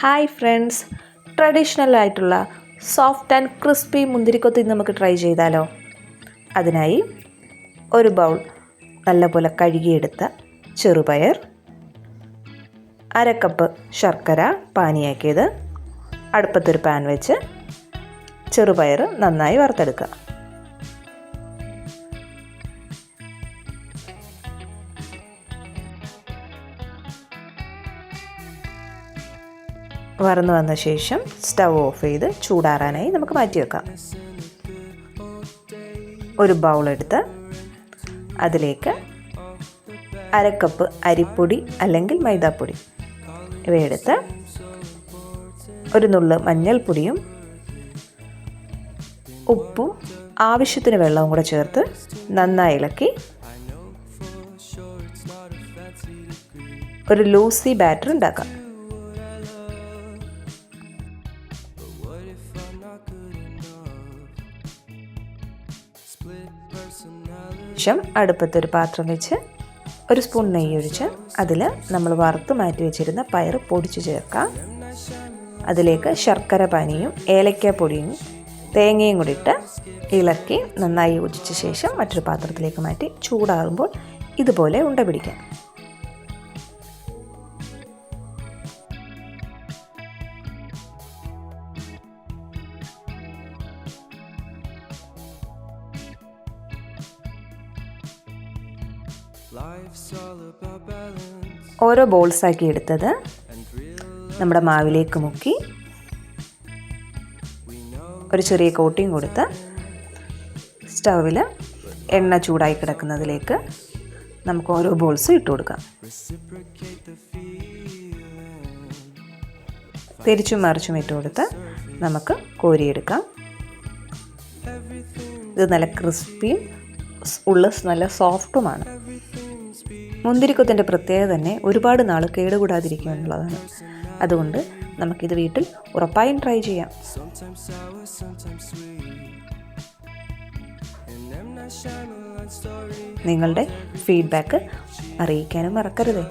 Hi friends traditional ആയിട്ടുള്ള soft and crispy മുന്തിരിക്കൊത്തി നമുക്ക് ട്രൈ ചെയ്താലോ? അതിനായി ഒരു ബൗൾ നല്ലപോലെ കഴുകിയെടുത്ത ചെറുപയർ അര കപ്പ് ശർക്കര പാനിയാക്കിയത് അടുപ്പത്തൊരു പാൻ വെച്ച് ചെറുപയർ നന്നായി വറുത്തെടുക്കുക. വറന്നു വന്ന ശേഷം സ്റ്റവ് ഓഫ് ചെയ്ത് ചൂടാറാനായി നമുക്ക് മാറ്റി വെക്കാം. ഒരു ബൗൾ എടുത്ത് അതിലേക്ക് അരക്കപ്പ് അരിപ്പൊടി അല്ലെങ്കിൽ മൈദാപ്പൊടി ഇവയെടുത്ത് ഒരു നുള്ള് മഞ്ഞൾപ്പൊടിയും ഉപ്പും ആവശ്യത്തിന് വെള്ളവും കൂടെ ചേർത്ത് നന്നായി ഇളക്കി ഒരു ലൂസി ബാറ്റർ ഉണ്ടാക്കാം. ശേഷം അടുപ്പത്തൊരു പാത്രം വെച്ച് ഒരു സ്പൂൺ നെയ്യ് ഒഴിച്ച് അതിൽ നമ്മൾ വറുത്ത് മാറ്റി വെച്ചിരുന്ന പയർ പൊടിച്ച് ചേർക്കാം. അതിലേക്ക് ശർക്കര പാനിയും ഏലക്ക പൊടിയും തേങ്ങയും കൂടി ഇട്ട് ഇളക്കി നന്നായി യോജിച്ച ശേഷം മറ്റൊരു പാത്രത്തിലേക്ക് മാറ്റി ചൂടാകുമ്പോൾ ഇതുപോലെ ഉണ്ട പിടിക്കാം. ഓരോ ബോൾസ് ആക്കി എടുത്തത് നമ്മുടെ മാവിലേക്ക് മുക്കി. ഒരു ചെറിയ കോട്ടിങ് കൊടുത്ത് സ്റ്റൗവിൽ എണ്ണ ചൂടായി കിടക്കുന്നതിലേക്ക് നമുക്ക് ഓരോ ബോൾസും ഇട്ട് കൊടുക്കാം. തിരിച്ചും മറിച്ചും ഇട്ട് കൊടുത്ത് നമുക്ക് കോരിയെടുക്കാം. ഇത് നല്ല ക്രിസ്പിയും ഉള്ള നല്ല സോഫ്റ്റുമാണ്. മുന്തിരിക്കൊത്തിന്റെ പ്രത്യേകത തന്നെ ഒരുപാട് നാൾ കേടുകൂടാതിരിക്കുക എന്നുള്ളതാണ്. അതുകൊണ്ട് നമുക്കിത് വീട്ടിൽ ഉറപ്പായും ട്രൈ ചെയ്യാം. നിങ്ങളുടെ ഫീഡ്ബാക്ക് അറിയിക്കാനും മറക്കരുതേ.